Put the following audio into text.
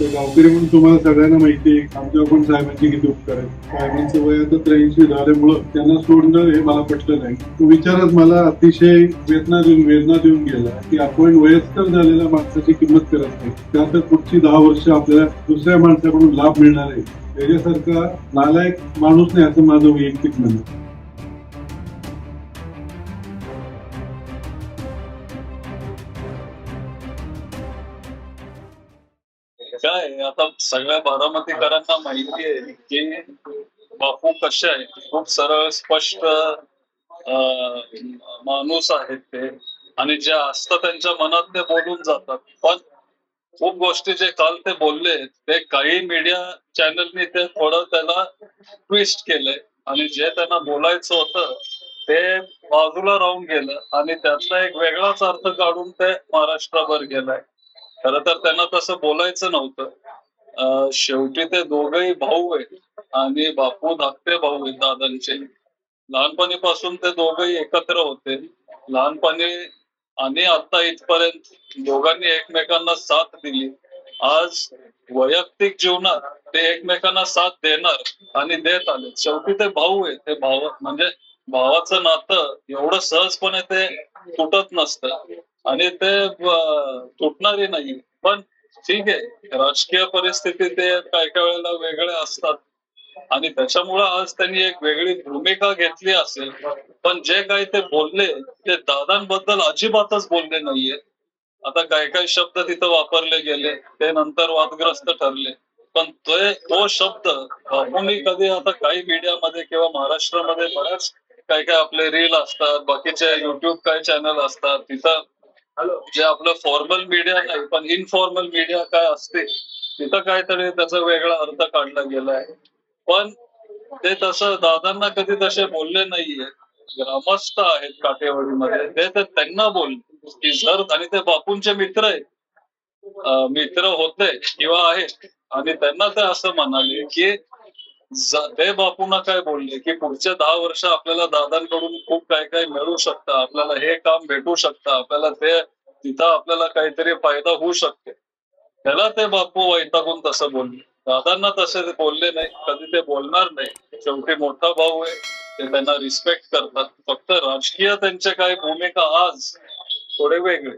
तर गावकरी म्हणून तुम्हाला सगळ्यांना माहिती आहे आमच्या पण साहेबांची किती उपकार आहेत. साहेबांचं वय आता त्र्याऐंशी झाल्यामुळं त्यांना सोडणं हे मला पटलं नाही. तो विचारच मला अतिशय वेदना देऊन वेदना देऊन गेला की आपण वयस्कर झालेल्या माणसाची किंमत करत नाही. त्यानंतर पुढची दहा वर्ष आपल्याला दुसऱ्या माणसाकडून लाभ मिळणार आहे. त्याच्यासारखा नालायक माणूस नाही असं माझं वैयक्तिक म्हणणं. काय आता सगळ्या बारामतीकरांना माहिती आहे की बापू कसे आहेत? खूप सरळ स्पष्ट माणूस आहेत ते. आणि जे असतं त्यांच्या मनात ते बोलून जातात. पण खूप गोष्टी जे काल ते बोलले ते काही मीडिया चॅनलनी ते थोडं त्याला ट्विस्ट केलंय. आणि जे त्यांना बोलायचं होतं ते बाजूला राहून गेलं. आणि त्यातला एक वेगळाच अर्थ काढून ते महाराष्ट्रावर गेलाय. खर तर त्यांना तसं बोलायचं नव्हतं. शेवटी ते दोघही भाऊ आहेत आणि बापू धाकटे भाऊ आहेत दादांचे. लहानपणीपासून ते दोघही एकत्र होते. लहानपणी आणि आता इथपर्यंत दोघांनी एकमेकांना साथ दिली. आज वैयक्तिक जीवनात ते एकमेकांना साथ देणार आणि देत आले शेवटी ते भाऊ आहे ते भाव म्हणजे भावाचं नातं एवढं सहजपणे ते तुटत नसतं. आणि ते तुटणारे नाही पण ठीक आहे राजकीय परिस्थिती ते काही काही वेळेला वेगळे असतात. आणि त्याच्यामुळे आज त्यांनी एक वेगळी भूमिका घेतली असेल पण जे काही ते बोलले ते दादांबद्दल अजिबातच बोलले नाहीये. आता काही काही शब्द तिथं वापरले गेले ते नंतर वादग्रस्त ठरले. पण ते तो शब्द बापूंनी कधी आता काही मीडियामध्ये किंवा महाराष्ट्रामध्ये बऱ्याच काही काही आपले रील असतात बाकीचे युट्यूब काय चॅनल असतात तिथं जे आपलं फॉर्मल मीडिया नाही पण इनफॉर्मल मीडिया काय असते तिथं काहीतरी त्याचा वेगळा अर्थ काढला गेला आहे. पण ते तसं दादांना कधी तसे बोलले नाहीये. ग्रामस्थ आहेत काटेवाडीमध्ये ते तर त्यांना बोलले की जर आणि ते बापूंचे मित्र आहेत. मित्र होते किंवा आहेत. आणि त्यांना ते असं म्हणाले की ते बापूंना काय बोलले? की पुढच्या दहा वर्ष आपल्याला दादांकडून खूप काय काय मिळू शकतं. आपल्याला हे काम भेटू शकतं. आपल्याला ते तिथं आपल्याला काहीतरी फायदा होऊ शकते. त्याला ते बापू वैतागून तसं बोलले. दादांना तसे ते बोलले नाही. कधी ते बोलणार नाही. शेवटी मोठा भाऊ आहे. ते त्यांना रिस्पेक्ट करतात. फक्त राजकीय त्यांचे काय भूमिका आज थोडे वेगळे.